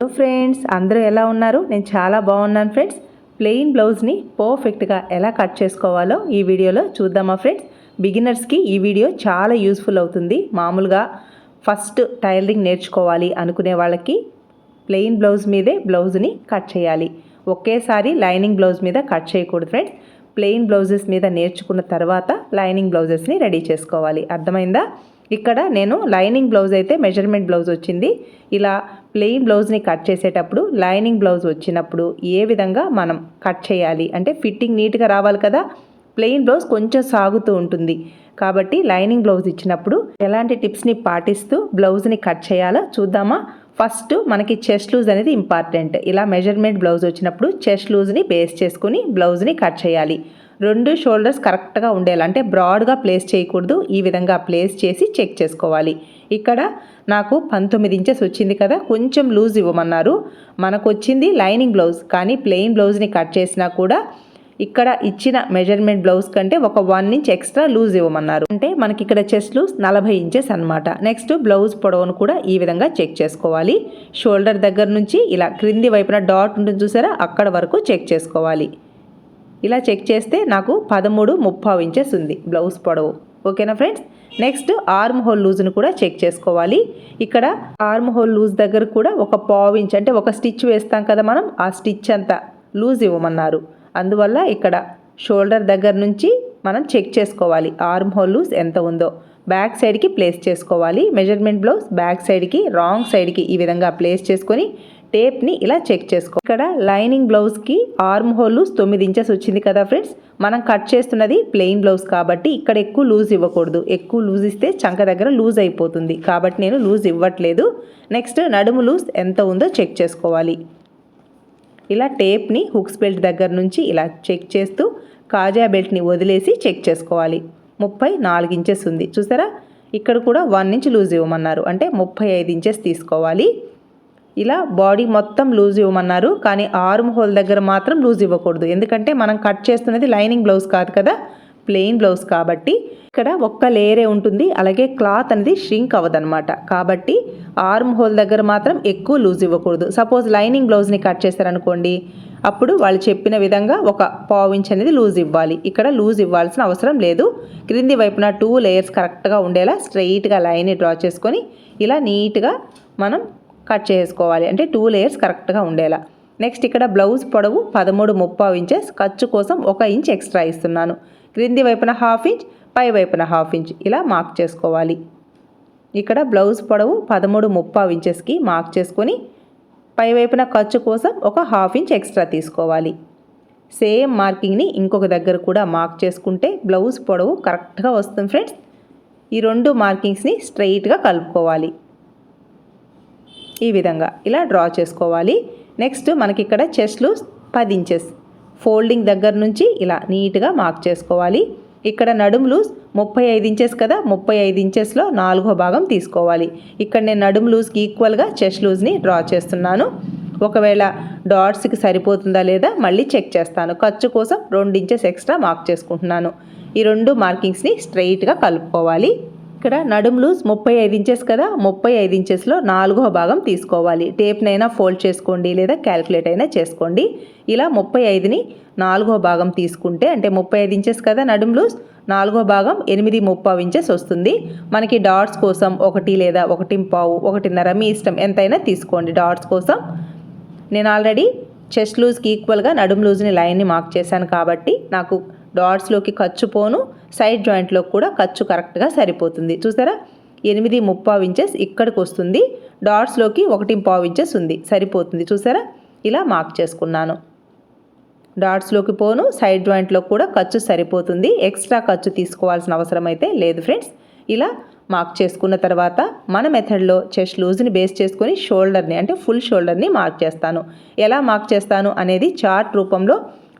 Hello friends అందరూ ఎలా ఉన్నారు? నేను చాలా బాగున్నాను ఫ్రెండ్స్. ప్లెయిన్ బ్లౌజ్ని పర్ఫెక్ట్గా ఎలా కట్ చేసుకోవాలో ఈ వీడియోలో చూద్దామా ఫ్రెండ్స్. బిగినర్స్కి ఈ వీడియో చాలా యూస్ఫుల్ అవుతుంది. మామూలుగా ఫస్ట్ టైలరింగ్ నేర్చుకోవాలి అనుకునే వాళ్ళకి ప్లెయిన్ బ్లౌజ్ మీదే బ్లౌజ్ని కట్ చేయాలి. ఒకేసారి లైనింగ్ బ్లౌజ్ మీద కట్ చేయకూడదు ఫ్రెండ్స్. ప్లెయిన్ బ్లౌజెస్ మీద నేర్చుకున్న తర్వాత లైనింగ్ బ్లౌజెస్ని రెడీ చేసుకోవాలి. అర్థమైందా? ఇక్కడ నేను లైనింగ్ బ్లౌజ్ అయితే మెజర్మెంట్ బ్లౌజ్ వచ్చింది. ఇలా ప్లెయిన్ బ్లౌజ్ని కట్ చేసేటప్పుడు లైనింగ్ బ్లౌజ్ వచ్చినప్పుడు ఏ విధంగా మనం కట్ చేయాలి? అంటే ఫిట్టింగ్ నీట్గా రావాలి కదా? ప్లెయిన్ బ్లౌజ్ కొంచెం సాగుతూ ఉంటుంది. కాబట్టి లైనింగ్ బ్లౌజ్ ఇచ్చినప్పుడు ఎలాంటి టిప్స్ని పాటిస్తూ బ్లౌజ్ని కట్ చేయాలో చూద్దామా? ఫస్ట్ మనకి చెస్ట్ లూజ్ అనేది ఇంపార్టెంట్. ఇలా మెజర్మెంట్ బ్లౌజ్ వచ్చినప్పుడు చెస్ట్ లూజ్ని బేస్ చేసుకుని బ్లౌజ్ని కట్ చేయాలి. రెండు షోల్డర్స్ కరెక్ట్గా ఉండేలా అంటే బ్రాడ్గా ప్లేస్ చేయకూడదు ఈ విధంగా ప్లేస్ చేసి చెక్ చేసుకోవాలి. ఇక్కడ నాకు పంతొమ్మిది ఇంచెస్ వచ్చింది కదా కొంచెం లూజ్ ఇవ్వమన్నారు. మనకు వచ్చింది లైనింగ్ బ్లౌజ్ కానీ ప్లెయిన్ బ్లౌజ్ని కట్ చేసినా కూడా ఇక్కడ ఇచ్చిన మెజర్మెంట్ బ్లౌజ్ కంటే ఒక వన్ ఇంచ్ ఎక్స్ట్రా లూజ్ ఇవ్వమన్నారు. అంటే మనకి ఇక్కడ చెస్ట్ లూజ్ నలభై ఇంచెస్ అనమాట నెక్స్ట్ బ్లౌజ్ పొడవును కూడా ఈ విధంగా చెక్ చేసుకోవాలి. షోల్డర్ దగ్గర నుంచి ఇలా క్రింది వైపున డాట్ ఉంటుంది చూసారా అక్కడ వరకు చెక్ చేసుకోవాలి. ఇలా చెక్ చేస్తే నాకు పదమూడు ముప్పావు ఇంచెస్ ఉంది. బ్లౌజ్ పొడవు. ఓకేనా ఫ్రెండ్స్? నెక్స్ట్ ఆర్మ్ హోల్ లూజ్ను కూడా చెక్ చేసుకోవాలి. ఇక్కడ ఆర్మ్ హోల్ లూజ్ దగ్గర కూడా ఒక పావు ఇంచ్ అంటే ఒక స్టిచ్ వేస్తాం కదా మనం ఆ స్టిచ్ అంతా లూజ్ ఇవ్వమన్నారు. అందువల్ల ఇక్కడ షోల్డర్ దగ్గర నుంచి మనం చెక్ చేసుకోవాలి. ఆర్మ్ హోల్ లూజ్ ఎంత ఉందో. బ్యాక్ సైడ్కి ప్లేస్ చేసుకోవాలి. మెజర్మెంట్ బ్లౌజ్ బ్యాక్ సైడ్కి రాంగ్ సైడ్కి ఈ విధంగా ప్లేస్ చేసుకొని టేప్ని ఇలా చెక్ చేసుకో. ఇక్కడ లైనింగ్ బ్లౌజ్కి ఆర్మ్ హోల్ తొమ్మిది ఇంచెస్ వచ్చింది కదా ఫ్రెండ్స్. మనం కట్ చేస్తున్నది ప్లెయిన్ బ్లౌజ్ కాబట్టి ఇక్కడ ఎక్కువ లూజ్ ఇవ్వకూడదు. ఎక్కువ లూజ్ ఇస్తే చంక దగ్గర లూజ్ అయిపోతుంది. కాబట్టి నేను లూజ్ ఇవ్వట్లేదు. నెక్స్ట్ నడుము లూజ్ ఎంత ఉందో చెక్ చేసుకోవాలి. ఇలా టేప్ని హుక్స్ బెల్ట్ దగ్గర నుంచి ఇలా చెక్ చేస్తూ కాజా బెల్ట్ని వదిలేసి చెక్ చేసుకోవాలి. ముప్పై నాలుగు ఇంచెస్ ఉంది. చూసారా? ఇక్కడ కూడా వన్ ఇంచ్ లూజ్ ఇవ్వమన్నారు. అంటే ముప్పై ఐదు ఇంచెస్ తీసుకోవాలి. ఇలా బాడీ మొత్తం లూజ్ ఇవ్వమన్నారు. కానీ ఆర్మ్ హోల్ దగ్గర మాత్రం లూజ్ ఇవ్వకూడదు. ఎందుకంటే మనం కట్ చేస్తున్నది లైనింగ్ బ్లౌజ్ కాదు కదా? ప్లెయిన్ బ్లౌజ్ కాబట్టి ఇక్కడ ఒక్క లేయరే ఉంటుంది. అలాగే క్లాత్ అనేది షింక్ అవ్వదనమాట కాబట్టి ఆర్మ్ హోల్ దగ్గర మాత్రం ఎక్కువ లూజ్ ఇవ్వకూడదు. సపోజ్ లైనింగ్ బ్లౌజ్ని కట్ చేశారనుకోండి అప్పుడు వాళ్ళు చెప్పిన విధంగా ఒక పావు ఇంచ్ అనేది లూజ్ ఇవ్వాలి. ఇక్కడ లూజ్ ఇవ్వాల్సిన అవసరం లేదు. క్రింది వైపున టూ లేయర్స్ కరెక్ట్గా ఉండేలా స్ట్రైట్గా లైన్ని డ్రా చేసుకొని ఇలా నీట్గా మనం కట్ చేసుకోవాలి. అంటే టూ లేయర్స్ కరెక్ట్గా ఉండేలా. నెక్స్ట్ ఇక్కడ బ్లౌజ్ పొడవు పదమూడు ముప్పావు ఇంచెస్ ఖర్చు కోసం ఒక ఇంచ్ ఎక్స్ట్రా ఇస్తున్నాను. క్రింది వైపున హాఫ్ ఇంచ్ పై వైపున హాఫ్ ఇంచ్ ఇలా మార్క్ చేసుకోవాలి. ఇక్కడ బ్లౌజ్ పొడవు పదమూడు ముప్పావు ఇంచెస్కి మార్క్ చేసుకొని పై వైపున ఖర్చు కోసం ఒక హాఫ్ ఇంచ్ ఎక్స్ట్రా తీసుకోవాలి. సేమ్ మార్కింగ్ని ఇంకొక దగ్గర కూడా మార్క్ చేసుకుంటే బ్లౌజ్ పొడవు కరెక్ట్గా వస్తుంది ఫ్రెండ్స్ ఈ రెండు మార్కింగ్స్ని స్ట్రైట్గా కలుపుకోవాలి. ఈ విధంగా ఇలా డ్రా చేసుకోవాలి. నెక్స్ట్ మనకి ఇక్కడ చెస్ట్లు పది ఇంచెస్ ఫోల్డింగ్ దగ్గర నుంచి ఇలా నీట్గా మార్క్ చేసుకోవాలి. ఇక్కడ నడుము లూజ్ ముప్పై ఐదు ఇంచెస్ కదా ముప్పై ఐదు ఇంచెస్లో నాలుగో భాగం తీసుకోవాలి. ఇక్కడ నేను నడుము లూజ్కి ఈక్వల్గా చెస్ట్ లూజ్ని డ్రా చేస్తున్నాను. ఒకవేళ డాట్స్కి సరిపోతుందా లేదా మళ్ళీ చెక్ చేస్తాను. ఖర్చు కోసం రెండు ఇంచెస్ ఎక్స్ట్రా మార్క్ చేసుకుంటున్నాను. ఈ రెండు మార్కింగ్స్ని స్ట్రైట్గా కలుపుకోవాలి. ఇక్కడ నడుం లూజ్ ముప్పై ఐదు ఇంచెస్ కదా ముప్పై ఐదు ఇంచెస్లో నాలుగో భాగం తీసుకోవాలి. టేప్నైనా ఫోల్డ్ చేసుకోండి లేదా క్యాలిక్యులేట్ అయినా చేసుకోండి. ఇలా ముప్పై ఐదుని నాలుగో భాగం తీసుకుంటే అంటే ముప్పై ఐదు ఇంచెస్ కదా నడుము లూజ్ నాలుగో భాగం ఎనిమిది ముప్పావు ఇంచెస్ వస్తుంది. మనకి డాట్స్ కోసం ఒకటి లేదా ఒకటి పావు ఒకటిన్నర మీ ఇష్టం ఎంతైనా తీసుకోండి. డాట్స్ కోసం నేను ఆల్రెడీ చెస్ట్ లూజ్కి ఈక్వల్గా నడుము లూజ్ని లైన్ని మార్క్ చేశాను కాబట్టి నాకు డాట్స్లోకి ఖర్చు పోను సైడ్ జాయింట్లో కూడా ఖర్చు కరెక్ట్గా సరిపోతుంది. చూసారా? ఎనిమిది ముప్పావు ఇంచెస్ ఇక్కడికి వస్తుంది. డాట్స్లోకి ఒకటి పావు ఇంచెస్ ఉంది. సరిపోతుంది. చూసారా? ఇలా మార్క్ చేసుకున్నాను. డాట్స్లోకి పోను సైడ్ జాయింట్లో కూడా ఖర్చు సరిపోతుంది. ఎక్స్ట్రా ఖర్చు తీసుకోవాల్సిన అవసరం అయితే లేదు ఫ్రెండ్స్. ఇలా మార్క్ చేసుకున్న తర్వాత మన మెథడ్లో చెస్ట్ లూజ్ని బేస్ చేసుకొని షోల్డర్ని అంటే ఫుల్ షోల్డర్ని మార్క్ చేస్తాను. ఎలా మార్క్ చేస్తాను అనేది చార్ట్ రూపంలో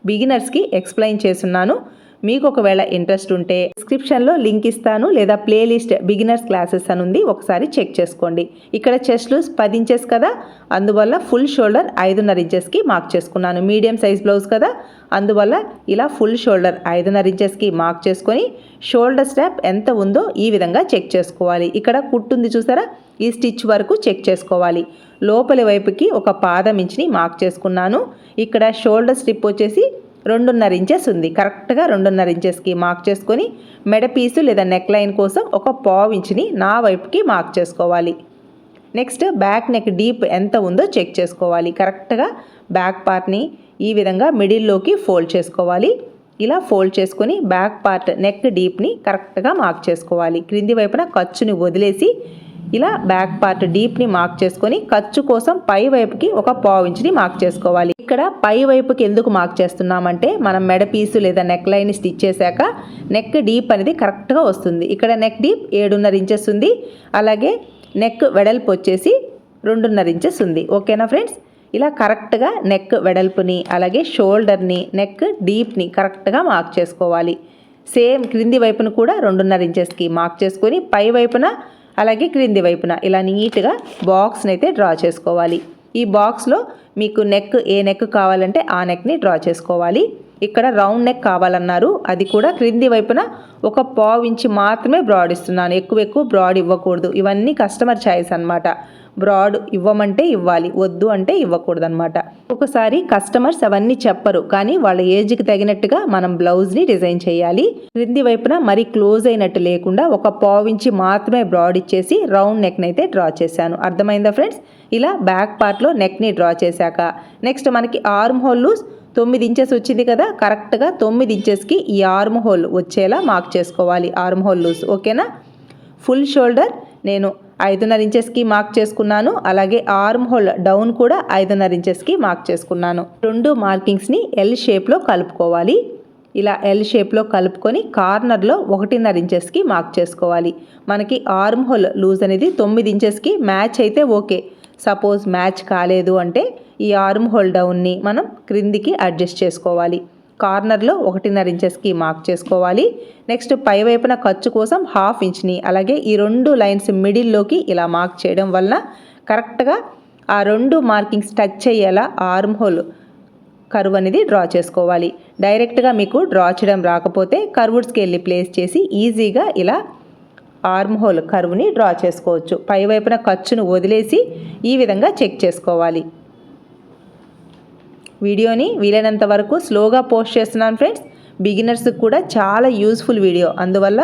బిగినర్స్కి ఎక్స్ప్లెయిన్ చేస్తున్నాను. మీకు ఒకవేళ ఇంట్రెస్ట్ ఉంటే డిస్క్రిప్షన్లో లింక్ ఇస్తాను లేదా ప్లేలిస్ట్ బిగినర్స్ క్లాసెస్ అని ఉంది ఒకసారి చెక్ చేసుకోండి. ఇక్కడ చెస్ట్ లూస్ పది ఇంచెస్ కదా? అందువల్ల ఫుల్ షోల్డర్ ఐదున్నర ఇంచెస్కి మార్క్ చేసుకున్నాను. మీడియం సైజ్ బ్లౌజ్ కదా? అందువల్ల ఇలా ఫుల్ షోల్డర్ ఐదున్నర ఇంచెస్కి మార్క్ చేసుకొని షోల్డర్ స్ట్రాప్ ఎంత ఉందో ఈ విధంగా చెక్ చేసుకోవాలి. ఇక్కడ కుట్టుంది చూసారా? ఈ స్టిచ్ వరకు చెక్ చేసుకోవాలి. లోపలి వైపుకి ఒక పాదం ఇంచుని మార్క్ చేసుకున్నాను. ఇక్కడ షోల్డర్ స్ట్రిప్ వచ్చేసి రెండున్నర ఇంచెస్ ఉంది. కరెక్ట్గా రెండున్నర ఇంచెస్కి మార్క్ చేసుకొని మెడ పీసు లేదా నెక్ లైన్ కోసం ఒక పావు ఇంచుని నా వైపుకి మార్క్ చేసుకోవాలి. నెక్స్ట్ బ్యాక్ నెక్ డీప్ ఎంత ఉందో చెక్ చేసుకోవాలి. కరెక్ట్గా బ్యాక్ పార్ట్ని ఈ విధంగా మిడిల్లోకి ఫోల్డ్ చేసుకోవాలి. ఇలా ఫోల్డ్ చేసుకొని బ్యాక్ పార్ట్ నెక్ డీప్ని కరెక్ట్గా మార్క్ చేసుకోవాలి. క్రింది వైపున ఖర్చుని వదిలేసి ఇలా బ్యాక్ పార్ట్ డీప్ని మార్క్ చేసుకొని ఖర్చు కోసం పై వైపుకి ఒక పావు ఇంచుని మార్క్ చేసుకోవాలి. ఇక్కడ పై వైపుకి ఎందుకు మార్క్ చేస్తున్నామంటే మనం మెడ పీసు లేదా నెక్ లైన్ స్టిచ్ చేశాక నెక్ డీప్ అనేది కరెక్ట్గా వస్తుంది. ఇక్కడ నెక్ డీప్ ఏడున్నర ఇంచెస్ ఉంది. అలాగే నెక్ వెడల్పు వచ్చేసి రెండున్నర ఇంచెస్ ఉంది. ఓకేనా ఫ్రెండ్స్? ఇలా కరెక్ట్గా నెక్ వెడల్పుని అలాగే షోల్డర్ని నెక్ డీప్ని కరెక్ట్గా మార్క్ చేసుకోవాలి. సేమ్ క్రింది వైపున కూడా రెండున్నర ఇంచెస్కి మార్క్ చేసుకొని పై వైపున అలాగే క్రింది వైపున ఇలా నీట్గా బాక్స్ని అయితే డ్రా చేసుకోవాలి. ఈ బాక్స్లో మీకు నెక్ ఏ నెక్ కావాలంటే ఆ నెక్ని డ్రా చేసుకోవాలి. ఇక్కడ రౌండ్ నెక్ కావాలన్నారు. అది కూడా క్రింది వైపున ఒక పావు ఇంచి మాత్రమే బ్రాడ్ ఇస్తున్నాను. ఎక్కువ ఎక్కువ బ్రాడ్ ఇవ్వకూడదు. ఇవన్నీ కస్టమర్ ఛాయిస్ అనమాట బ్రాడ్ ఇవ్వమంటే ఇవ్వాలి వద్దు అంటే ఇవ్వకూడదనమాట ఒకసారి కస్టమర్స్ అవన్నీ చెప్పరు కానీ వాళ్ళ ఏజ్కి తగినట్టుగా మనం బ్లౌజ్ని డిజైన్ చేయాలి. క్రింది వైపున మరి క్లోజ్ అయినట్టు లేకుండా ఒక పావించి మాత్రమే బ్రాడ్ ఇచ్చేసి రౌండ్ నెక్ని అయితే డ్రా చేశాను. అర్థమైందా ఫ్రెండ్స్ ఇలా బ్యాక్ పార్ట్లో నెక్ని డ్రా చేశాక. నెక్స్ట్ మనకి ఆర్మ్ హోల్ లూస్ తొమ్మిది ఇంచెస్ వచ్చింది కదా కరెక్ట్గా తొమ్మిది ఇంచెస్కి ఈ ఆర్మ్ హోల్ వచ్చేలా మార్క్ చేసుకోవాలి ఆర్మ్ హోల్ లూస్ ఓకేనా ఫుల్ షోల్డర్ నేను ఐదున్నర ఇంచెస్కి మార్క్ చేసుకున్నాను. అలాగే ఆర్మ్ హోల్ డౌన్ కూడా ఐదున్నర ఇంచెస్కి మార్క్ చేసుకున్నాను. రెండు మార్కింగ్స్ని ఎల్ షేప్లో కలుపుకోవాలి. ఇలా ఎల్ షేప్లో కలుపుకొని కార్నర్లో ఒకటిన్నర ఇంచెస్కి మార్క్ చేసుకోవాలి. మనకి ఆర్మ్ హోల్ లూజ్ అనేది తొమ్మిది ఇంచెస్కి మ్యాచ్ అయితే ఓకే. సపోజ్ మ్యాచ్ కాలేదు అంటే ఈ ఆర్మ్ హోల్ డౌన్ని మనం క్రిందికి అడ్జస్ట్ చేసుకోవాలి. కార్నర్లో ఒకటిన్నర ఇంచెస్కి మార్క్ చేసుకోవాలి. నెక్స్ట్ పై వైపున ఖర్చు కోసం హాఫ్ ఇంచ్ని అలాగే ఈ రెండు లైన్స్ మిడిల్లోకి ఇలా మార్క్ చేయడం వలన కరెక్ట్గా ఆ రెండు మార్కింగ్స్ టచ్ అయ్యేలా ఆర్మ్ హోల్ కర్వ్ అనేది డ్రా చేసుకోవాలి. డైరెక్ట్గా మీకు డ్రా చేయడం రాకపోతే కర్వుడ్స్కి వెళ్ళి ప్లేస్ చేసి ఈజీగా ఇలా ఆర్మ్ హోల్ కర్వ్ని డ్రా చేసుకోవచ్చు. పై వైపున ఖర్చును వదిలేసి ఈ విధంగా చెక్ చేసుకోవాలి. వీడియోని వీలైనంత వరకు స్లోగా పోస్ట్ చేస్తున్నాను ఫ్రెండ్స్. బిగినర్స్కి కూడా చాలా యూస్ఫుల్ వీడియో. అందువల్ల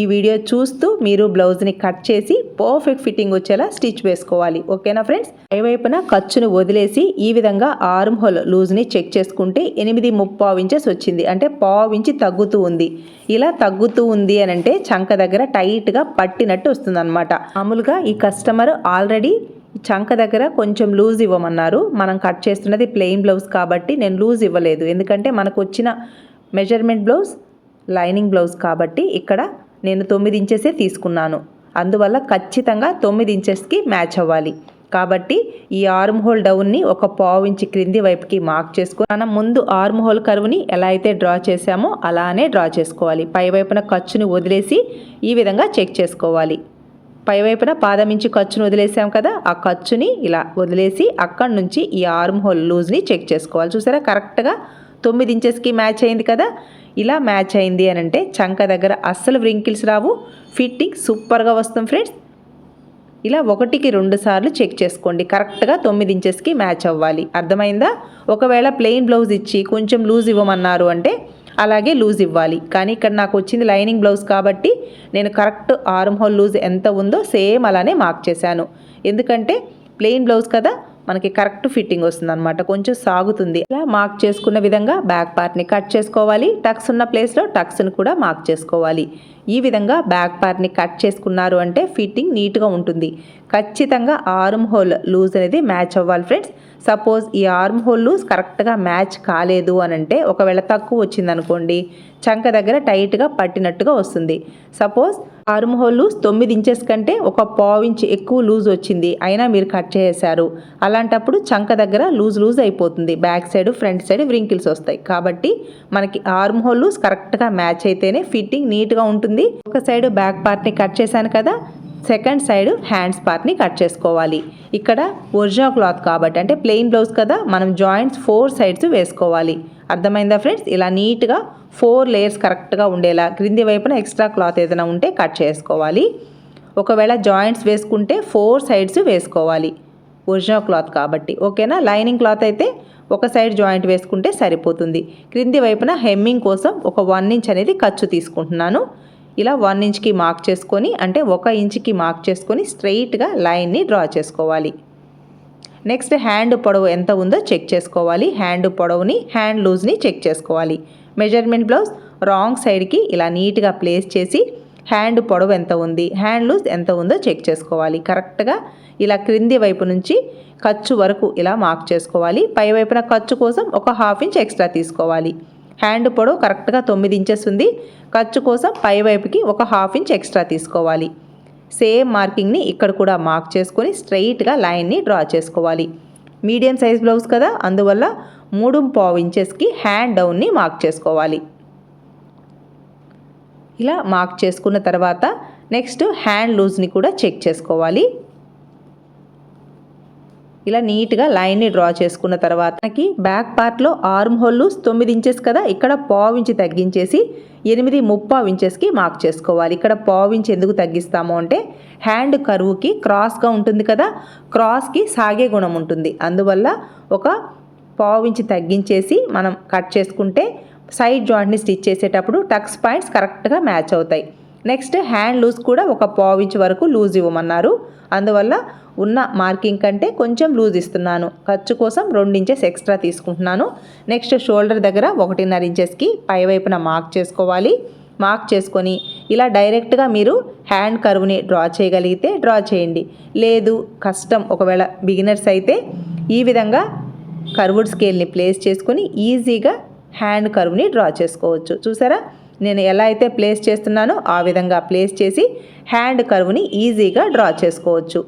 ఈ వీడియో చూస్తూ మీరు బ్లౌజ్ని కట్ చేసి పర్ఫెక్ట్ ఫిట్టింగ్ వచ్చేలా స్టిచ్ వేసుకోవాలి. ఓకేనా ఫ్రెండ్స్? వైపున ఖర్చును వదిలేసి ఈ విధంగా ఆర్మ్ హోల్ లూజ్ని చెక్ చేసుకుంటే ఎనిమిది ముప్పావు ఇంచెస్ వచ్చింది. అంటే పావు ఇంచి తగ్గుతూ ఉంది. ఇలా తగ్గుతూ ఉంది అని అంటే చంక దగ్గర టైట్గా పట్టినట్టు వస్తుంది అనమాట మామూలుగా ఈ కస్టమర్ ఆల్రెడీ చంక దగ్గర కొంచెం లూజ్ ఇవ్వమన్నారు. మనం కట్ చేస్తున్నది ప్లెయిన్ బ్లౌజ్ కాబట్టి నేను లూజ్ ఇవ్వలేదు. ఎందుకంటే మనకు వచ్చిన మెజర్మెంట్ బ్లౌజ్ లైనింగ్ బ్లౌజ్ కాబట్టి ఇక్కడ నేను తొమ్మిది ఇంచెసే తీసుకున్నాను. అందువల్ల ఖచ్చితంగా తొమ్మిది ఇంచెస్కి మ్యాచ్ అవ్వాలి. కాబట్టి ఈ ఆర్మ్ హోల్ డౌన్ని ఒక పావు ఇంచి క్రింది వైపుకి మార్క్ చేసుకుని మనం ముందు ఆర్మ్ హోల్ కరువుని ఎలా అయితే డ్రా చేసామో అలానే డ్రా చేసుకోవాలి. పై వైపున ఖర్చుని వదిలేసి ఈ విధంగా చెక్ చేసుకోవాలి. పైవైపున పాదమించి ఖర్చును వదిలేసాం కదా ఆ ఖర్చుని ఇలా వదిలేసి అక్కడి నుంచి ఈ ఆర్మ్ హోల్ లూజ్ని చెక్ చేసుకోవాలి. చూసారా? కరెక్ట్గా తొమ్మిది ఇంచెస్కి మ్యాచ్ అయింది కదా? ఇలా మ్యాచ్ అయింది అని అంటే చంక దగ్గర అస్సలు వ్రింకిల్స్ రావు. ఫిట్టింగ్ సూపర్గా వస్తాం ఫ్రెండ్స్. ఇలా ఒకటికి రెండు సార్లు చెక్ చేసుకోండి. కరెక్ట్గా తొమ్మిది ఇంచెస్కి మ్యాచ్ అవ్వాలి. అర్థమైందా? ఒకవేళ ప్లెయిన్ బ్లౌజ్ ఇచ్చి కొంచెం లూజ్ ఇవ్వమన్నారు అంటే అలాగే లూజ్ ఇవ్వాలి. కానీ ఇక్కడ నాకు వచ్చింది లైనింగ్ బ్లౌజ్ కాబట్టి నేను కరెక్ట్ ఆర్మ్ హోల్ లూజ్ ఎంత ఉందో సేమ్ అలానే మార్క్ చేశాను. ఎందుకంటే ప్లెయిన్ బ్లౌజ్ కదా మనకి కరెక్ట్ ఫిట్టింగ్ వస్తుంది అనమాట కొంచెం సాగుతుంది. ఇలా మార్క్ చేసుకున్న విధంగా బ్యాక్ పార్ట్ని కట్ చేసుకోవాలి. టక్స్ ఉన్న ప్లేస్లో టక్స్ని కూడా మార్క్ చేసుకోవాలి. ఈ విధంగా బ్యాక్ పార్ట్ని కట్ చేసుకున్నారు అంటే ఫిట్టింగ్ నీట్గా ఉంటుంది. ఖచ్చితంగా ఆర్మ్ హోల్ లూజ్ అనేది మ్యాచ్ అవ్వాలి ఫ్రెండ్స్. సపోజ్ ఈ ఆర్మ్ హోల్ లూజ్ కరెక్ట్గా మ్యాచ్ కాలేదు అని అంటే ఒకవేళ తక్కువ వచ్చిందనుకోండి చంక దగ్గర టైట్గా పట్టినట్టుగా వస్తుంది. సపోజ్ ఆర్మ్ హోల్ లూజ్ తొమ్మిది ఇంచెస్ కంటే ఒక పావు ఇంచ్ ఎక్కువ లూజ్ వచ్చింది అయినా మీరు కట్ చేశారు అలాంటప్పుడు చంక దగ్గర లూజ్ లూజ్ అయిపోతుంది. Back side front side wrinkles వస్తాయి. కాబట్టి మనకి ఆర్మ్ హోల్ లూజ్ కరెక్ట్గా మ్యాచ్ అయితేనే ఫిట్టింగ్ నీట్గా ఉంటుంది. ఒక సైడ్ బ్యాక్ పార్ట్ని కట్ చేశాను కదా సెకండ్ సైడ్ హ్యాండ్స్ పార్ట్ని కట్ చేసుకోవాలి. ఇక్కడ ఒరిజినల్ క్లాత్ కాబట్టి అంటే ప్లెయిన్ బ్లౌజ్ కదా మనం జాయింట్స్ ఫోర్ సైడ్స్ వేసుకోవాలి. అర్థమైందా ఫ్రెండ్స్? ఇలా నీట్గా ఫోర్ లేయర్స్ కరెక్ట్గా ఉండేలా క్రింది వైపున ఎక్స్ట్రా క్లాత్ ఏదైనా ఉంటే కట్ చేసుకోవాలి. ఒకవేళ జాయింట్స్ వేసుకుంటే ఫోర్ సైడ్స్ వేసుకోవాలి. ఒరిజినల్ క్లాత్ కాబట్టి ఓకేనా? లైనింగ్ క్లాత్ అయితే ఒక సైడ్ జాయింట్ వేసుకుంటే సరిపోతుంది. క్రింది వైపున హెమ్మింగ్ కోసం ఒక వన్ ఇంచ్ అనేది ఖర్చు తీసుకుంటున్నాను. ఇలా వన్ ఇంచ్కి మార్క్ చేసుకొని అంటే ఒక ఇంచ్కి మార్క్ చేసుకొని స్ట్రైట్గా లైన్ని డ్రా చేసుకోవాలి. నెక్స్ట్ హ్యాండ్ పొడవు ఎంత ఉందో చెక్ చేసుకోవాలి. హ్యాండ్ పొడవుని హ్యాండ్ లూజ్ని చెక్ చేసుకోవాలి. మెజర్మెంట్ బ్లౌజ్ రాంగ్ సైడ్కి ఇలా నీట్గా ప్లేస్ చేసి హ్యాండ్ పొడవు ఎంత ఉంది హ్యాండ్ లూజ్ ఎంత ఉందో చెక్ చేసుకోవాలి. కరెక్ట్గా ఇలా క్రింది వైపు నుంచి ఖర్చు వరకు ఇలా మార్క్ చేసుకోవాలి. పై వైపున ఖర్చు కోసం ఒక హాఫ్ ఇంచ్ ఎక్స్ట్రా తీసుకోవాలి. హ్యాండ్ పొడవు కరెక్ట్గా తొమ్మిది ఇంచెస్ ఉంది. ఖర్చు కోసం పై వైపుకి ఒక హాఫ్ ఇంచ్ ఎక్స్ట్రా తీసుకోవాలి. సేమ్ మార్కింగ్ని ఇక్కడ కూడా మార్క్ చేసుకొని స్ట్రైట్గా లైన్ని డ్రా చేసుకోవాలి. మీడియం సైజ్ బ్లౌజ్ కదా అందువల్ల మూడు పావు ఇంచెస్కి హ్యాండ్ డౌన్ని మార్క్ చేసుకోవాలి. ఇలా మార్క్ చేసుకున్న తర్వాత నెక్స్ట్ హ్యాండ్ లూజ్ని కూడా చెక్ చేసుకోవాలి. ఇలా నీట్గా లైన్ని డ్రా చేసుకున్న తర్వాత మనకి బ్యాక్ పార్ట్లో ఆర్మ్ హోల్లు తొమ్మిది ఇంచెస్ కదా ఇక్కడ పావు ఇంచి తగ్గించేసి ఎనిమిది ముప్పావు ఇంచెస్కి మార్క్ చేసుకోవాలి. ఇక్కడ పావు ఇంచ్ ఎందుకు తగ్గిస్తాము అంటే హ్యాండ్ కరువుకి క్రాస్గా ఉంటుంది కదా క్రాస్కి సాగే గుణం ఉంటుంది. అందువల్ల ఒక పావు ఇంచి తగ్గించేసి మనం కట్ చేసుకుంటే సైడ్ జాయింట్ని స్టిచ్ చేసేటప్పుడు టక్స్ పాయింట్స్ కరెక్ట్గా మ్యాచ్ అవుతాయి. నెక్స్ట్ హ్యాండ్ లూజ్ కూడా ఒక పావు ఇంచ్ వరకు లూజ్ ఇవ్వమన్నారు. అందువల్ల ఉన్న మార్కింగ్ కంటే కొంచెం లూజ్ ఇస్తున్నాను. ఖర్చు కోసం రెండు ఇంచెస్ ఎక్స్ట్రా తీసుకుంటున్నాను. నెక్స్ట్ షోల్డర్ దగ్గర ఒకటిన్నర ఇంచెస్కి పై వైపున మార్క్ చేసుకోవాలి. మార్క్ చేసుకొని ఇలా డైరెక్ట్గా మీరు హ్యాండ్ కర్వ్ని డ్రా చేయగలిగితే డ్రా చేయండి. లేదు కష్టం. ఒకవేళ బిగినర్స్ అయితే ఈ విధంగా కర్వుడ్ స్కేల్ని ప్లేస్ చేసుకొని ఈజీగా హ్యాండ్ కర్వ్ని డ్రా చేసుకోవచ్చు. చూసారా? నేను ఎలా అయితే ప్లేస్ చేస్తున్నానో ఆ విధంగా ప్లేస్ చేసి హ్యాండ్ కర్వ్ని ఈజీగా డ్రా చేసుకోవచ్చు.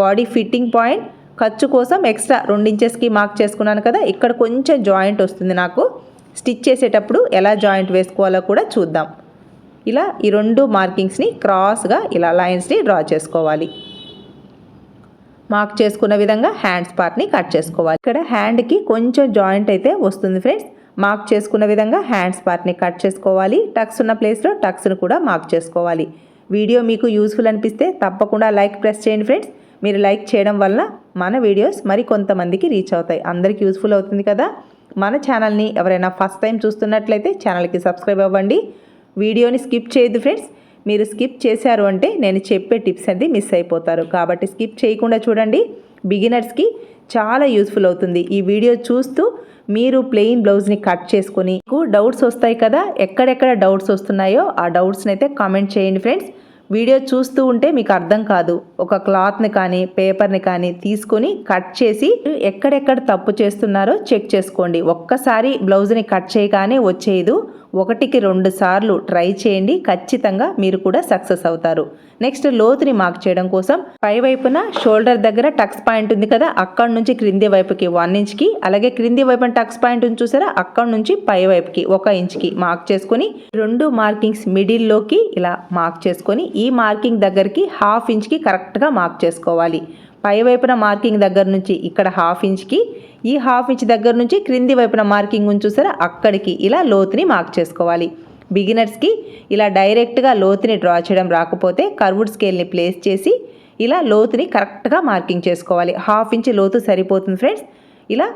బాడీ ఫిట్టింగ్ పాయింట్ ఖర్చు కోసం ఎక్స్ట్రా రెండు ఇంచెస్కి మార్క్ చేసుకున్నాను కదా ఇక్కడ కొంచెం జాయింట్ వస్తుంది నాకు. స్టిచ్ చేసేటప్పుడు ఎలా జాయింట్ వేసుకోవాలో కూడా చూద్దాం. ఇలా ఈ రెండు మార్కింగ్స్ని క్రాస్గా ఇలా లైన్స్ని డ్రా చేసుకోవాలి. మార్క్ చేసుకున్న విధంగా హ్యాండ్స్ పార్ట్ని కట్ చేసుకోవాలి. ఇక్కడ హ్యాండ్కి కొంచెం జాయింట్ అయితే వస్తుంది ఫ్రెండ్స్ మార్క్ చేసుకున్న విధంగా హ్యాండ్స్ పార్ట్ని కట్ చేసుకోవాలి. టక్స్ ఉన్న ప్లేస్లో టక్స్ను కూడా మార్క్ చేసుకోవాలి. వీడియో మీకు యూస్ఫుల్ అనిపిస్తే తప్పకుండా లైక్ ప్రెస్ చేయండి ఫ్రెండ్స్. మీరు లైక్ చేయడం వల్ల మన వీడియోస్ మరి కొంతమందికి రీచ్ అవుతాయి. అందరికీ యూస్ఫుల్ అవుతుంది కదా? మన ఛానల్ని ఎవరైనా ఫస్ట్ టైం చూస్తున్నట్లయితే ఛానల్కి సబ్స్క్రైబ్ అవ్వండి. వీడియోని స్కిప్ చేయొద్దు ఫ్రెండ్స్. మీరు స్కిప్ చేశారు అంటే నేను చెప్పే టిప్స్ అనేది మిస్ అయిపోతారు. కాబట్టి స్కిప్ చేయకుండా చూడండి. బిగినర్స్కి చాలా యూస్ఫుల్ అవుతుంది. ఈ వీడియో చూస్తూ మీరు ప్లెయిన్ బ్లౌజ్ని కట్ చేసుకొని మీకు డౌట్స్ వస్తాయి కదా ఎక్కడెక్కడ డౌట్స్ వస్తున్నాయో ఆ డౌట్స్ని అయితే కామెంట్ చేయండి ఫ్రెండ్స్ వీడియో చూస్తూ ఉంటే మీకు అర్థం కాదు. ఒక క్లాత్ని కానీ పేపర్ని కానీ తీసుకొని కట్ చేసి ఎక్కడెక్కడ తప్పు చేస్తున్నారో చెక్ చేసుకోండి. ఒక్కసారి బ్లౌజ్ని కట్ చేయగానే వచ్చేయదు. ఒకటికి రెండు సార్లు ట్రై చేయండి. ఖచ్చితంగా మీరు కూడా సక్సెస్ అవుతారు. నెక్స్ట్ లోతుని మార్క్ చేయడం కోసం పై వైపున షోల్డర్ దగ్గర టక్స్ పాయింట్ ఉంది కదా అక్కడ నుంచి క్రింది వైపుకి వన్ ఇంచ్కి అలాగే క్రింది వైపున టక్స్ పాయింట్ ఉంది చూసారా అక్కడ నుంచి పై వైపుకి ఒక ఇంచ్కి మార్క్ చేసుకొని రెండు మార్కింగ్స్ మిడిల్లోకి ఇలా మార్క్ చేసుకొని ఈ మార్కింగ్ దగ్గరికి హాఫ్ ఇంచ్కి కరెక్ట్గా మార్క్ చేసుకోవాలి. పై వైపున మార్కింగ్ దగ్గర నుంచి ఇక్కడ హాఫ్ ఇంచ్కి ఈ హాఫ్ ఇంచ్ దగ్గర నుంచి క్రింది వైపున మార్కింగ్ ఉంది చూసారా? అక్కడికి ఇలా లోతుని మార్క్ చేసుకోవాలి. బిగినర్స్కి ఇలా డైరెక్ట్గా లోతుని డ్రా చేయడం రాకపోతే కర్వుడ్ స్కేల్ని ప్లేస్ చేసి ఇలా లోతుని కరెక్ట్గా మార్కింగ్ చేసుకోవాలి. హాఫ్ ఇంచ్ లోతు సరిపోతుంది ఫ్రెండ్స్. ఇలా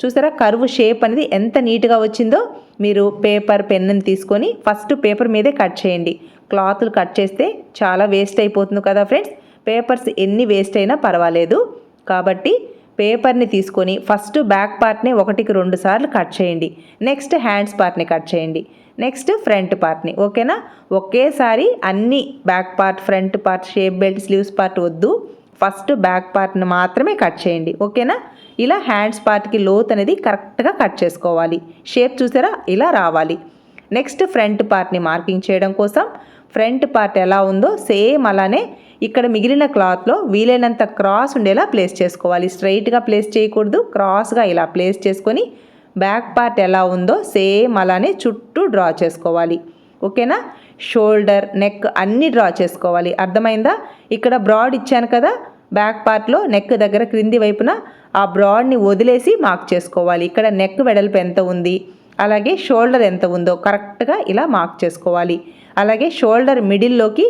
చూసారా? కర్వ్ షేప్ అనేది ఎంత నీట్గా వచ్చిందో మీరు పేపర్ పెన్నుని తీసుకొని ఫస్ట్ పేపర్ మీదే కట్ చేయండి. క్లాత్లు కట్ చేస్తే చాలా వేస్ట్ అయిపోతుంది కదా ఫ్రెండ్స్. పేపర్స్ ఎన్ని వేస్ట్ అయినా పర్వాలేదు. కాబట్టి పేపర్ని తీసుకొని ఫస్ట్ బ్యాక్ పార్ట్ని ఒకటికి రెండు సార్లు కట్ చేయండి. నెక్స్ట్ హ్యాండ్స్ పార్ట్ని కట్ చేయండి. నెక్స్ట్ ఫ్రంట్ పార్ట్ని. ఓకేనా? ఒకేసారి అన్ని back part front part shape belt sleeves part వద్దు. ఫస్ట్ బ్యాక్ పార్ట్ని మాత్రమే కట్ చేయండి. ఓకేనా? ఇలా హ్యాండ్స్ పార్ట్కి లోత్ అనేది కరెక్ట్గా కట్ చేసుకోవాలి. షేప్ చూసారా? ఇలా రావాలి. నెక్స్ట్ ఫ్రంట్ పార్ట్ని మార్కింగ్ చేయడం కోసం ఫ్రంట్ పార్ట్ ఎలా ఉందో సేమ్ అలానే ఇక్కడ మిగిలిన క్లాత్లో వీలైనంత క్రాస్ ఉండేలా ప్లేస్ చేసుకోవాలి. స్ట్రైట్గా ప్లేస్ చేయకూడదు. క్రాస్గా ఇలా ప్లేస్ చేసుకొని బ్యాక్ పార్ట్ ఎలా ఉందో సేమ్ అలానే చుట్టూ డ్రా చేసుకోవాలి. ఓకేనా? షోల్డర్ నెక్ అన్నీ డ్రా చేసుకోవాలి. అర్థమైందా? ఇక్కడ బ్రాడ్ ఇచ్చాను కదా? బ్యాక్ పార్ట్లో నెక్ దగ్గర క్రింది వైపున ఆ బ్రాడ్ని వదిలేసి మార్క్ చేసుకోవాలి. ఇక్కడ నెక్ వెడల్పు ఎంత ఉంది? అలాగే షోల్డర్ ఎంత ఉందో కరెక్ట్గా ఇలా మార్క్ చేసుకోవాలి. అలాగే షోల్డర్ మిడిల్లోకి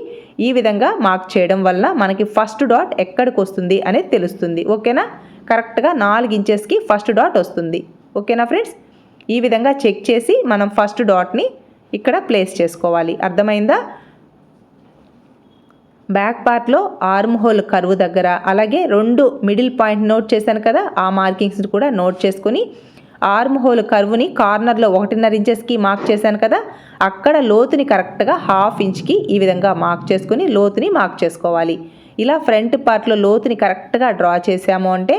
ఈ విధంగా మార్క్ చేయడం వల్ల మనకి ఫస్ట్ డాట్ ఎక్కడికి వస్తుంది అనేది తెలుస్తుంది. ఓకేనా? కరెక్ట్గా నాలుగు ఇంచెస్కి ఫస్ట్ డాట్ వస్తుంది. ఓకేనా ఫ్రెండ్స్ ఈ విధంగా చెక్ చేసి మనం ఫస్ట్ డాట్ని ఇక్కడ ప్లేస్ చేసుకోవాలి. అర్థమైందా? బ్యాక్ పార్ట్లో ఆర్మ్ హోల్ కరువు దగ్గర అలాగే రెండు మిడిల్ పాయింట్ నోట్ చేశాను కదా ఆ మార్కింగ్స్ని కూడా నోట్ చేసుకొని ఆర్మ్ హోల్ కర్వ్ని కార్నర్లో ఒకటిన్నర ఇంచెస్కి మార్క్ చేశాను కదా అక్కడ లోతుని కరెక్ట్గా హాఫ్ ఇంచ్కి ఈ విధంగా మార్క్ చేసుకొని లోతుని మార్క్ చేసుకోవాలి. ఇలా ఫ్రంట్ పార్ట్లో లోతుని కరెక్ట్గా డ్రా చేసాము అంటే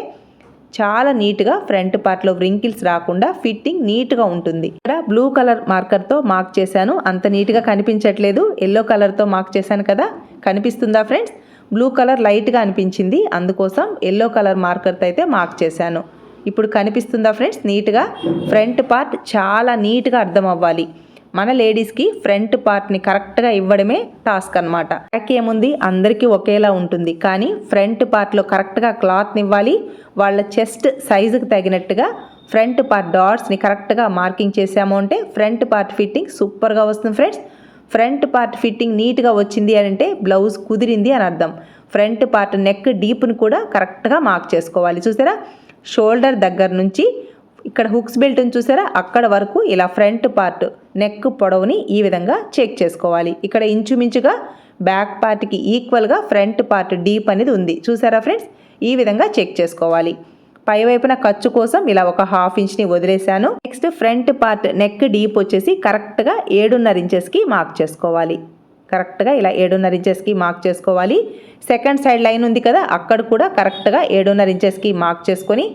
చాలా నీట్గా ఫ్రంట్ పార్ట్లో వ్రింకిల్స్ రాకుండా ఫిట్టింగ్ నీట్గా ఉంటుంది. ఇక్కడ బ్లూ కలర్ మార్కర్తో మార్క్ చేశాను. అంత నీట్గా కనిపించట్లేదు. ఎల్లో కలర్తో మార్క్ చేశాను కదా కనిపిస్తుందా ఫ్రెండ్స్? బ్లూ కలర్ లైట్గా అనిపించింది. అందుకోసం ఎల్లో కలర్ మార్కర్తో అయితే మార్క్ చేశాను. ఇప్పుడు కనిపిస్తుందా ఫ్రెండ్స్? నీట్గా ఫ్రంట్ పార్ట్ చాలా నీట్గా అర్థం అవ్వాలి మన లేడీస్కి ఫ్రంట్ పార్ట్ని కరెక్ట్గా ఇవ్వడమే టాస్క్ అనమాట బ్యాక్ ఏముంది? అందరికీ ఒకేలా ఉంటుంది. కానీ ఫ్రంట్ పార్ట్లో కరెక్ట్గా క్లాత్ని ఇవ్వాలి. వాళ్ళ చెస్ట్ సైజుకి తగినట్టుగా ఫ్రంట్ పార్ట్ డాట్స్ని కరెక్ట్గా మార్కింగ్ చేసాము అంటే ఫ్రంట్ పార్ట్ ఫిట్టింగ్ సూపర్గా వస్తుంది ఫ్రెండ్స్. ఫ్రంట్ పార్ట్ ఫిట్టింగ్ నీట్గా వచ్చింది అని అంటే బ్లౌజ్ కుదిరింది అని అర్థం. ఫ్రంట్ పార్ట్ నెక్ డీప్ని కూడా కరెక్ట్గా మార్క్ చేసుకోవాలి. చూసారా? షోల్డర్ దగ్గర నుంచి ఇక్కడ హుక్స్ బెల్ట్ని చూసారా? అక్కడ వరకు ఇలా ఫ్రంట్ పార్ట్ నెక్ పొడవుని ఈ విధంగా చెక్ చేసుకోవాలి. ఇక్కడ ఇంచుమించుగా బ్యాక్ పార్ట్కి ఈక్వల్గా ఫ్రంట్ పార్ట్ డీప్ అనేది ఉంది. చూసారా ఫ్రెండ్స్? ఈ విధంగా చెక్ చేసుకోవాలి. పై వైపున ఖర్చు కోసం ఇలా ఒక హాఫ్ ఇంచ్ని వదిలేశాను. Next front part neck deep వచ్చేసి కరెక్ట్గా ఏడున్నర ఇంచెస్కి మార్క్ చేసుకోవాలి. కరెక్ట్గా ఇలా ఏడున్నర ఇంచెస్కి మార్క్ చేసుకోవాలి. సెకండ్ సైడ్ లైన్ ఉంది కదా అక్కడ కూడా కరెక్ట్గా ఏడున్నర ఇంచెస్కి మార్క్ చేసుకొని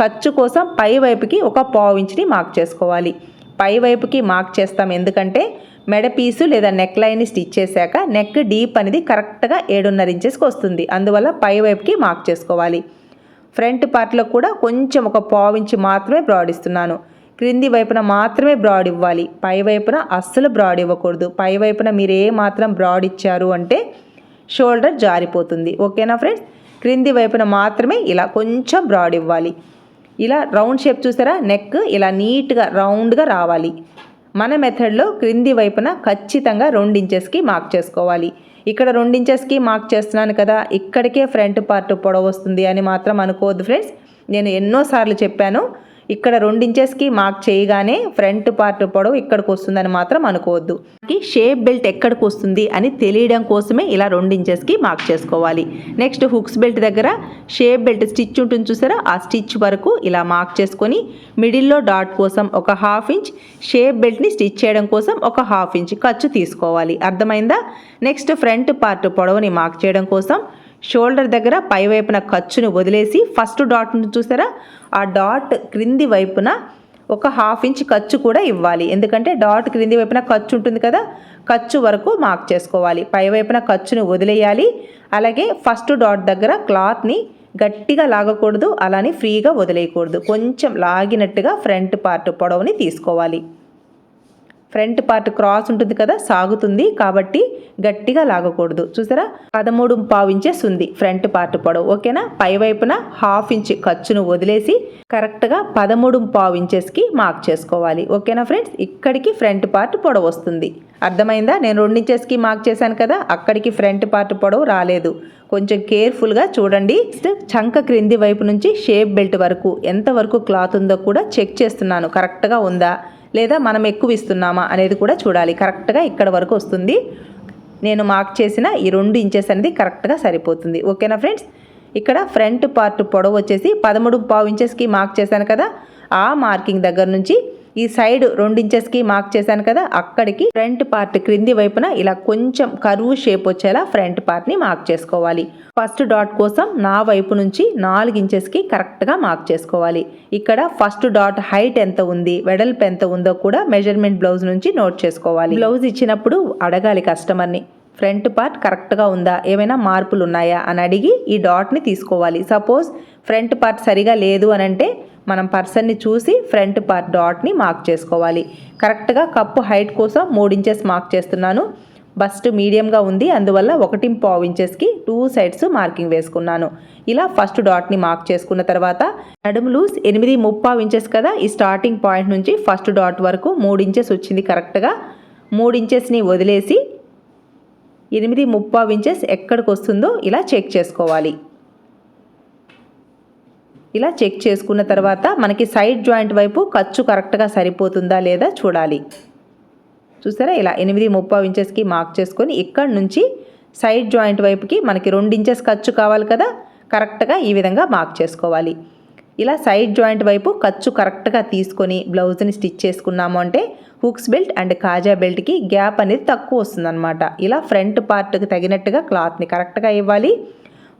ఖర్చు కోసం పై వైపుకి ఒక పావు ఇంచ్ని మార్క్ చేసుకోవాలి. పై వైపుకి మార్క్ చేస్తాం ఎందుకంటే మెడ పీసు లేదా నెక్ లైన్ని స్టిచ్ చేశాక నెక్ డీప్ అనేది కరెక్ట్గా ఏడున్నర ఇంచెస్కి వస్తుంది. అందువల్ల పై వైపుకి మార్క్ చేసుకోవాలి. ఫ్రంట్ పార్ట్లో కూడా కొంచెం ఒక పావు ఇంచు మాత్రమే బ్రాడ్ ఇస్తున్నాను. క్రింది వైపున మాత్రమే బ్రాడ్ ఇవ్వాలి. పై వైపున అస్సలు బ్రాడ్ ఇవ్వకూడదు. పై వైపున మీరు ఏ మాత్రం బ్రాడ్ ఇచ్చారు అంటే షోల్డర్ జారిపోతుంది. ఓకేనా ఫ్రెండ్స్? క్రింది వైపున మాత్రమే ఇలా కొంచెం బ్రాడ్ ఇవ్వాలి. ఇలా రౌండ్ షేప్ చూసారా? నెక్ ఇలా నీట్గా రౌండ్గా రావాలి. మన మెథడ్లో క్రింది వైపున ఖచ్చితంగా రెండు ఇంచెస్కి మార్క్ చేసుకోవాలి. ఇక్కడ రెండు ఇంచెస్కి మార్క్ చేస్తున్నాను కదా ఇక్కడికే ఫ్రంట్ పార్ట్ పొడవు వస్తుంది అని మాత్రం అనుకోవద్దు ఫ్రెండ్స్. నేను ఎన్నోసార్లు చెప్పాను ఇక్కడ రెండించెస్కి మార్క్ చేయగానే ఫ్రంట్ పార్ట్ పొడవు ఇక్కడికి వస్తుందని మాత్రం అనుకోవద్దు. షేప్ బెల్ట్ ఎక్కడికి వస్తుంది అని తెలియడం కోసమే ఇలా రెండించెస్కి మార్క్ చేసుకోవాలి. నెక్స్ట్ హుక్స్ బెల్ట్ దగ్గర షేప్ బెల్ట్ స్టిచ్ ఉంటుంది చూసారా? ఆ స్టిచ్ వరకు ఇలా మార్క్ చేసుకొని మిడిల్లో డాట్ కోసం ఒక హాఫ్ ఇంచ్ షేప్ బెల్ట్ని స్టిచ్ చేయడం కోసం ఒక హాఫ్ ఇంచ్ ఖర్చు తీసుకోవాలి. అర్థమైందా? నెక్స్ట్ ఫ్రంట్ పార్ట్ పొడవుని మార్క్ చేయడం కోసం షోల్డర్ దగ్గర పై వైపున ఖర్చును వదిలేసి ఫస్ట్ డాట్ను చూసారా? ఆ డాట్ క్రింది వైపున ఒక హాఫ్ ఇంచ్ ఖర్చు కూడా ఇవ్వాలి. ఎందుకంటే డాట్ క్రింది వైపున ఖర్చు ఉంటుంది కదా? ఖర్చు వరకు మార్క్ చేసుకోవాలి. పై వైపున ఖర్చును వదిలేయాలి. అలాగే ఫస్ట్ డాట్ దగ్గర క్లాత్ని గట్టిగా లాగకూడదు. అలానే ఫ్రీగా వదిలేయకూడదు. కొంచెం లాగినట్టుగా ఫ్రంట్ పార్ట్ పొడవుని తీసుకోవాలి. ఫ్రంట్ పార్ట్ క్రాస్ ఉంటుంది కదా సాగుతుంది. కాబట్టి గట్టిగా లాగకూడదు. చూసారా? పదమూడు పావు ఇంచెస్ ఉంది ఫ్రంట్ పార్ట్ పొడవు. ఓకేనా? పై వైపున హాఫ్ ఇంచ్ ఖర్చును వదిలేసి కరెక్ట్గా పదమూడు పావు ఇంచెస్కి మార్క్ చేసుకోవాలి. ఓకేనా ఫ్రెండ్స్? ఇక్కడికి ఫ్రంట్ పార్ట్ పొడవు వస్తుంది. అర్థమైందా? నేను రెండించెస్కి మార్క్ చేశాను కదా అక్కడికి ఫ్రంట్ పార్ట్ పొడవు రాలేదు. కొంచెం కేర్ఫుల్గా చూడండి. చంక క్రింది వైపు నుంచి షేప్ బెల్ట్ వరకు ఎంతవరకు క్లాత్ ఉందో కూడా చెక్ చేస్తున్నాను. కరెక్ట్గా ఉందా? లేదా మనం ఎక్కువ ఇస్తున్నామా అనేది కూడా చూడాలి. కరెక్ట్గా ఇక్కడ వరకు వస్తుంది. నేను మార్క్ చేసిన ఈ రెండు ఇంచెస్ అనేది కరెక్ట్గా సరిపోతుంది. ఓకేనా ఫ్రెండ్స్? ఇక్కడ ఫ్రంట్ పార్ట్ పొడవు వచ్చేసి పదమూడు పావు ఇంచెస్కి మార్క్ చేశాను కదా. ఆ మార్కింగ్ దగ్గర నుంచి ఈ సైడ్ రెండు ఇంచెస్కి మార్క్ చేశాను కదా అక్కడికి ఫ్రంట్ పార్ట్ క్రింది వైపున ఇలా కొంచెం కరువు షేప్ వచ్చేలా ఫ్రంట్ పార్ట్ని మార్క్ చేసుకోవాలి. ఫస్ట్ డాట్ కోసం నా వైపు నుంచి నాలుగు ఇంచెస్కి కరెక్ట్గా మార్క్ చేసుకోవాలి. ఇక్కడ ఫస్ట్ డాట్ హైట్ ఎంత ఉంది వెడల్పు ఎంత ఉందో కూడా మెజర్మెంట్ బ్లౌజ్ నుంచి నోట్ చేసుకోవాలి. బ్లౌజ్ ఇచ్చినప్పుడు అడగాలి కస్టమర్ని ఫ్రంట్ పార్ట్ కరెక్ట్గా ఉందా ఏమైనా మార్పులు ఉన్నాయా? అని అడిగి ఈ డాట్ని తీసుకోవాలి. సపోజ్ ఫ్రంట్ పార్ట్ సరిగా లేదు అని అంటే మనం పర్సన్ని చూసి ఫ్రంట్ పార్ట్ డాట్ని మార్క్ చేసుకోవాలి. కరెక్ట్గా కప్పు హైట్ కోసం మూడు ఇంచెస్ మార్క్ చేస్తున్నాను. బస్ట్ మీడియంగా ఉంది. అందువల్ల ఒకటి పావు ఇంచెస్కి టూ సైడ్స్ మార్కింగ్ వేసుకున్నాను. ఇలా ఫస్ట్ డాట్ని మార్క్ చేసుకున్న తర్వాత నడుము లూజ్ ఎనిమిది ముప్పావు ఇంచెస్ కదా ఈ స్టార్టింగ్ పాయింట్ నుంచి ఫస్ట్ డాట్ వరకు మూడు ఇంచెస్ వచ్చింది కరెక్ట్గా. మూడు ఇంచెస్ని వదిలేసి ఎనిమిది ముప్పావు ఇంచెస్ ఎక్కడికి వస్తుందో ఇలా చెక్ చేసుకోవాలి. ఇలా చెక్ చేసుకున్న తర్వాత మనకి సైడ్ జాయింట్ వైపు ఖర్చు కరెక్ట్గా సరిపోతుందా లేదా చూడాలి. చూసారా? ఇలా ఎనిమిది ముప్పావు ఇంచెస్కి మార్క్ చేసుకొని ఇక్కడ నుంచి సైడ్ జాయింట్ వైపుకి మనకి రెండు ఇంచెస్ ఖర్చు కావాలి కదా? కరెక్ట్గా ఈ విధంగా మార్క్ చేసుకోవాలి. ఇలా సైడ్ జాయింట్ వైపు ఖర్చు కరెక్ట్గా తీసుకొని బ్లౌజ్ని స్టిచ్ చేసుకున్నాము అంటే హుక్స్ బెల్ట్ అండ్ కాజా బెల్ట్కి గ్యాప్ అనేది తక్కువ వస్తుందన్నమాట. ఇలా ఫ్రంట్ పార్ట్కి తగినట్టుగా క్లాత్ని కరెక్ట్గా ఇవ్వాలి.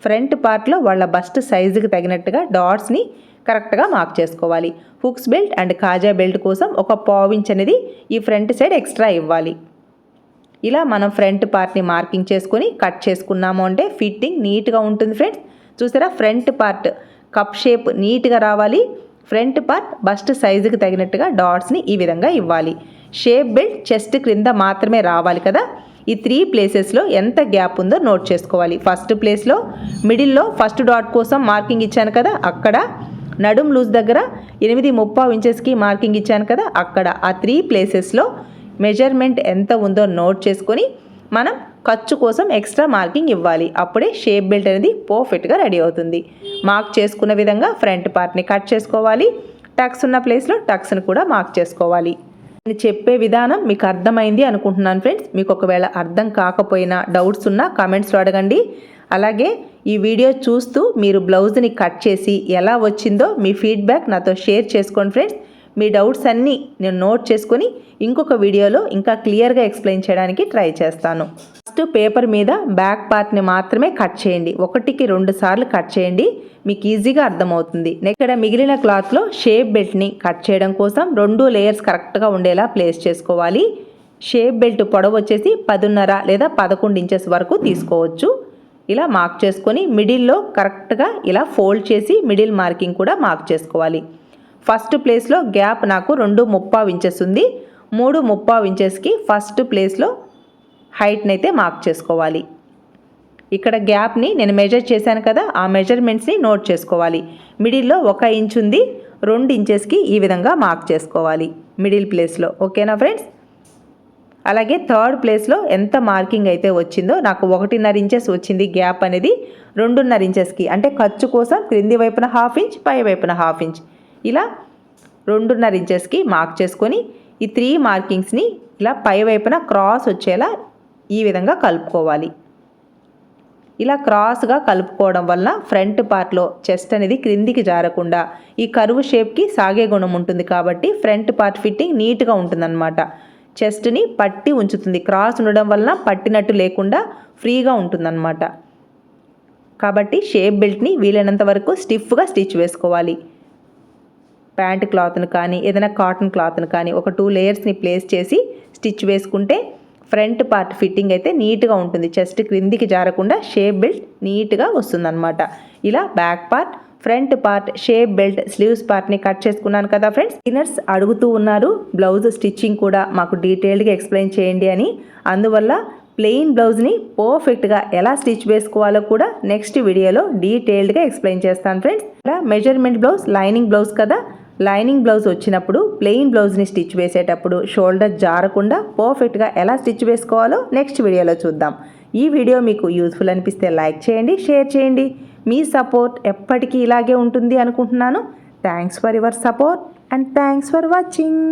ఫ్రంట్ పార్ట్లో వాళ్ళ బస్ట్ సైజుకి తగినట్టుగా డాట్స్ని కరెక్ట్గా మార్క్ చేసుకోవాలి. హుక్స్ బెల్ట్ అండ్ కాజా బెల్ట్ కోసం ఒక పావించ్ అనేది ఈ ఫ్రంట్ సైడ్ ఎక్స్ట్రా ఇవ్వాలి. ఇలా మనం ఫ్రంట్ పార్ట్ని మార్కింగ్ చేసుకొని కట్ చేసుకున్నాము అంటే ఫిట్టింగ్ నీట్గా ఉంటుంది ఫ్రెండ్స్. చూసారా? ఫ్రంట్ పార్ట్ కప్ షేప్ నీట్గా రావాలి. ఫ్రంట్ పార్ట్ బస్ట్ సైజుకి తగినట్టుగా డాట్స్ని ఈ విధంగా ఇవ్వాలి. షేప్ బెల్ట్ చెస్ట్ క్రింద మాత్రమే రావాలి కదా? ఈ త్రీ ప్లేసెస్లో ఎంత గ్యాప్ ఉందో నోట్ చేసుకోవాలి. ఫస్ట్ ప్లేస్లో మిడిల్లో ఫస్ట్ డాట్ కోసం మార్కింగ్ ఇచ్చాను కదా అక్కడ నడుం లూజ్ దగ్గర ఎనిమిది ముప్పావు ఇంచెస్కి మార్కింగ్ ఇచ్చాను కదా అక్కడ ఆ త్రీ ప్లేసెస్లో మెజర్మెంట్ ఎంత ఉందో నోట్ చేసుకొని మనం ఖర్చు కోసం ఎక్స్ట్రా మార్కింగ్ ఇవ్వాలి. అప్పుడే షేప్ బెల్ట్ అనేది పర్ఫెక్ట్గా రెడీ అవుతుంది. మార్క్ చేసుకున్న విధంగా ఫ్రంట్ పార్ట్ని కట్ చేసుకోవాలి. టక్స్ ఉన్న ప్లేస్లో టక్స్ని కూడా మార్క్ చేసుకోవాలి. నేను చెప్పే విధానం మీకు అర్థమైంది అనుకుంటున్నాను ఫ్రెండ్స్. మీకు ఒకవేళ అర్థం కాకపోయినా డౌట్స్ ఉన్నా కామెంట్స్లో అడగండి. అలాగే ఈ వీడియో చూస్తూ మీరు బ్లౌజ్ని కట్ చేసి ఎలా వచ్చిందో మీ ఫీడ్బ్యాక్ నాతో షేర్ చేసుకోండి ఫ్రెండ్స్. మీ డౌట్స్ అన్నీ నేను నోట్ చేసుకొని ఇంకొక వీడియోలో ఇంకా క్లియర్గా ఎక్స్ప్లెయిన్ చేయడానికి ట్రై చేస్తాను. ఫస్ట్ పేపర్ మీద బ్యాక్ పార్ట్ని మాత్రమే కట్ చేయండి. ఒకటికి రెండు సార్లు కట్ చేయండి. మీకు ఈజీగా అర్థమవుతుంది. ఇక్కడ మిగిలిన క్లాత్లో షేప్ బెల్ట్ని కట్ చేయడం కోసం రెండు లేయర్స్ కరెక్ట్గా ఉండేలా ప్లేస్ చేసుకోవాలి. షేప్ బెల్ట్ పొడవు వచ్చేసి పదున్నర లేదా పదకొండు ఇంచెస్ వరకు తీసుకోవచ్చు. ఇలా మార్క్ చేసుకొని మిడిల్లో కరెక్ట్గా ఇలా ఫోల్డ్ చేసి మిడిల్ మార్కింగ్ కూడా మార్క్ చేసుకోవాలి. ఫస్ట్ ప్లేస్లో గ్యాప్ నాకు రెండు ముప్పావు ఇంచెస్ ఉంది. మూడు ముప్పావు ఇంచెస్కి ఫస్ట్ ప్లేస్లో హైట్ని అయితే మార్క్ చేసుకోవాలి. ఇక్కడ గ్యాప్ని నేను మెజర్ చేశాను కదా ఆ మెజర్మెంట్స్ని నోట్ చేసుకోవాలి. మిడిల్లో ఒక ఇంచ్ ఉంది రెండు ఇంచెస్కి ఈ విధంగా మార్క్ చేసుకోవాలి మిడిల్ ప్లేస్లో. ఓకేనా ఫ్రెండ్స్? అలాగే థర్డ్ ప్లేస్లో ఎంత మార్కింగ్ అయితే వచ్చిందో నాకు ఒకటిన్నర ఇంచెస్ వచ్చింది గ్యాప్ అనేది రెండున్నర ఇంచెస్కి. అంటే ఖర్చు కోసం క్రింది వైపున హాఫ్ ఇంచ్ పై వైపున హాఫ్ ఇంచ్. ఇలా రెండున్నర ఇంచెస్కి మార్క్ చేసుకొని ఈ త్రీ మార్కింగ్స్ని ఇలా పై వైపున క్రాస్ వచ్చేలా ఈ విధంగా కలుపుకోవాలి. ఇలా క్రాస్గా కలుపుకోవడం వల్ల ఫ్రంట్ పార్ట్లో చెస్ట్ అనేది క్రిందికి జారకుండా ఈ కరువు షేప్కి సాగే గుణం ఉంటుంది కాబట్టి ఫ్రంట్ పార్ట్ ఫిట్టింగ్ నీట్గా ఉంటుందన్నమాట. చెస్ట్ని పట్టి ఉంచుతుంది. క్రాస్ ఉండడం వలన పట్టినట్టు లేకుండా ఫ్రీగా ఉంటుందన్నమాట. కాబట్టి షేప్ బెల్ట్ని వీలైనంత వరకు స్టిఫ్గా స్టిచ్ వేసుకోవాలి. ప్యాంట్ క్లాత్ను కానీ ఏదైనా కాటన్ క్లాత్ను కానీ ఒక టూ లేయర్స్ని ప్లేస్ చేసి స్టిచ్ వేసుకుంటే ఫ్రంట్ పార్ట్ ఫిట్టింగ్ అయితే నీట్గా ఉంటుంది. చెస్ట్ క్రిందికి జారకుండా షేప్ బెల్ట్ నీట్గా వస్తుందన్నమాట. ఇలా back part front part shape belt sleeves పార్ట్ని కట్ చేసుకున్నాను కదా ఫ్రెండ్స్. ఇన్నర్స్ అడుగుతూ ఉన్నారు బ్లౌజ్ స్టిచ్చింగ్ కూడా మాకు డీటెయిల్డ్గా ఎక్స్ప్లెయిన్ చేయండి అని. అందువల్ల ప్లెయిన్ బ్లౌజ్ని పర్ఫెక్ట్గా ఎలా స్టిచ్ వేసుకోవాలో కూడా నెక్స్ట్ వీడియోలో డీటెయిల్డ్గా ఎక్స్ప్లెయిన్ చేస్తాను ఫ్రెండ్స్. ఇలా మెజర్మెంట్ బ్లౌజ్ లైనింగ్ బ్లౌజ్ కదా లైనింగ్ బ్లౌజ్ వచ్చినప్పుడు ప్లెయిన్ బ్లౌజ్ని స్టిచ్ వేసేటప్పుడు షోల్డర్ జారకుండా పర్ఫెక్ట్గా ఎలా స్టిచ్ వేసుకోవాలో నెక్స్ట్ వీడియోలో చూద్దాం. ఈ వీడియో మీకు యూస్ఫుల్ అనిపిస్తే లైక్ చేయండి షేర్ చేయండి. మీ సపోర్ట్ ఎప్పటికీ ఇలాగే ఉంటుంది అనుకుంటున్నాను. Thanks for your support and thanks for watching.